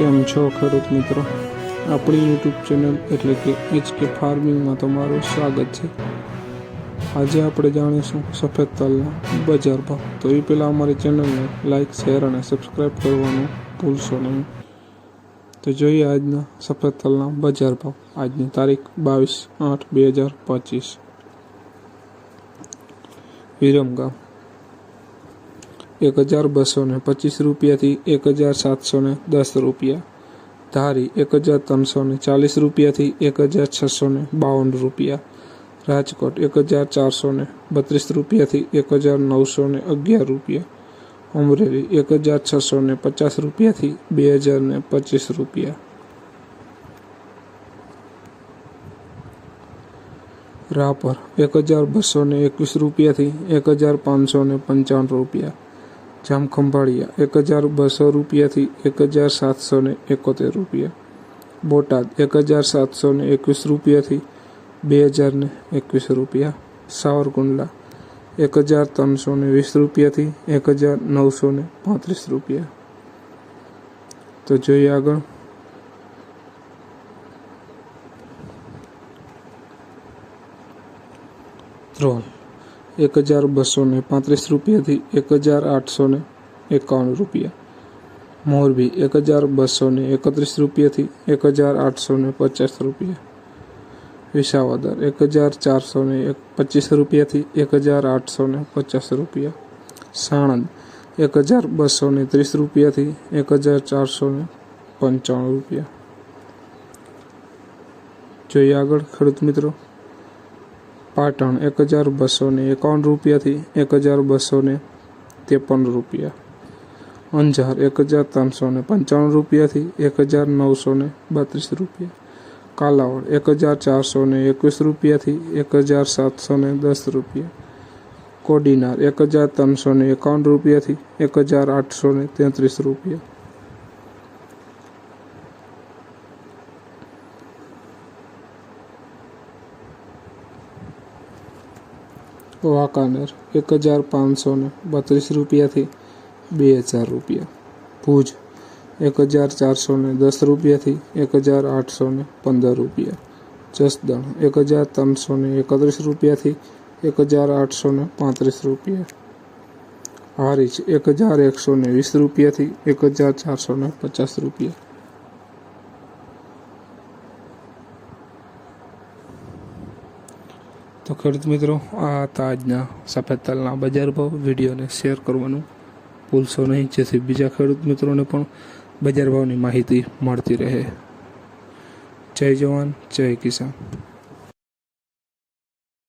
કેમ છો ખેડૂત મિત્રો? આપણી યુટ્યુબ ચેનલ એટલે કે એચ કે ફાર્મિંગમાં તમારું સ્વાગત છે. આજે આપણે જાણીશું સફેદ તલના બજાર ભાવ. તો એ પહેલાં અમારી ચેનલને લાઇક શેર અને સબસ્ક્રાઈબ કરવાનું ભૂલશો નહીં. તો જોઈએ આજના સફેદ તલના બજાર ભાવ. આજની તારીખ બાવીસ આઠ બે હજાર પચીસ. વિરમગામ. એક હજાર બસો ને પચીસ રૂપિયાથી એક હજાર સાતસો ને દસ રૂપિયા. ધારી એક હજાર ત્રણસો ને ચાલીસ રૂપિયાથી એક હજાર છસો ને બાવન રૂપિયા. રાજકોટ એક હજાર ચારસો ને બત્રીસ રૂપિયાથી એક હજાર નવસો ને અગિયાર રૂપિયા. અમરેલી એક હજાર છસો ને પચાસ રૂપિયાથી બે હજાર ને પચીસ રૂપિયા. રાપર એક હજાર બસો ને એકવીસ રૂપિયાથી એક હજાર પાંચસો ને પંચાવન રૂપિયા. જામખંભાળિયા એક હજાર બસો રૂપિયાથી એક હજાર સાતસો ને એકોતેર રૂપિયા. બોટાદ, એક હજાર સાતસો ને એકવીસ રૂપિયાથી બે હજાર ને એકવીસ રૂપિયા. સાવરકુંડલા, એક હજાર ત્રણસો ને વીસ રૂપિયાથી એક હજાર નવસો ને પાંત્રીસ રૂપિયા. તો જોઈએ આગળ. ત્રણ. એક હજાર બસો ને પાંત્રીસ રૂપિયાથી એક હજાર આઠસો ને એકાવન રૂપિયા. મોરબી એક હજાર બસો ને એકત્રીસ રૂપિયાથી એક હજાર આઠસો ને પચાસ રૂપિયા. વિસાવદર એક હજાર ચારસો ને એક પચીસ રૂપિયાથી એક હજાર આઠસો ને પચાસ રૂપિયા. સાણંદ એક હજાર બસો ને ત્રીસ રૂપિયાથી એક હજાર ચારસો ને પંચાણું રૂપિયા. જોઈએ આગળ ખેડૂત મિત્રો. પાટણ એક હજાર બસો ને એકાવન રૂપિયાથી એક હજાર બસો ને ત્રેપન રૂપિયા. અંજાર એક હજાર ત્રણસો ને પંચાણું રૂપિયાથી એક હજાર નવસો ને બત્રીસ રૂપિયા. કાલાવડ એક હજાર ચારસો ને એકવીસ રૂપિયાથી એક હજાર સાતસો ને દસ રૂપિયા. કોડીનાર એક હજાર ત્રણસો ને એકાવન રૂપિયાથી એક હજાર આઠસો ને તેત્રીસ રૂપિયા. વાંકાનેર એક હજાર પાંચસો ને બત્રીસ રૂપિયાથી બે હજાર રૂપિયા. ભુજ એક હજાર ચારસો ને દસ રૂપિયાથી એક હજાર આઠસો ને પંદર રૂપિયા. જસદણ એક હજાર ત્રણસો ને એકત્રીસ રૂપિયાથી એક હજાર આઠસો ને પાંત્રીસ રૂપિયા. હારીજ એક હજાર એકસો ને વીસ રૂપિયાથી એક હજાર ચારસો ને પચાસ રૂપિયા. તો ખેડૂત મિત્રો, આ હતા આજના સફેદ તલના બજાર ભાવ. વિડીયોને શેર કરવાનું ભૂલશો નહીં. જેથી બીજા ખેડૂત મિત્રોને પણ બજાર ભાવની માહિતી મળતી રહે. જય જવાન, જય કિસાન.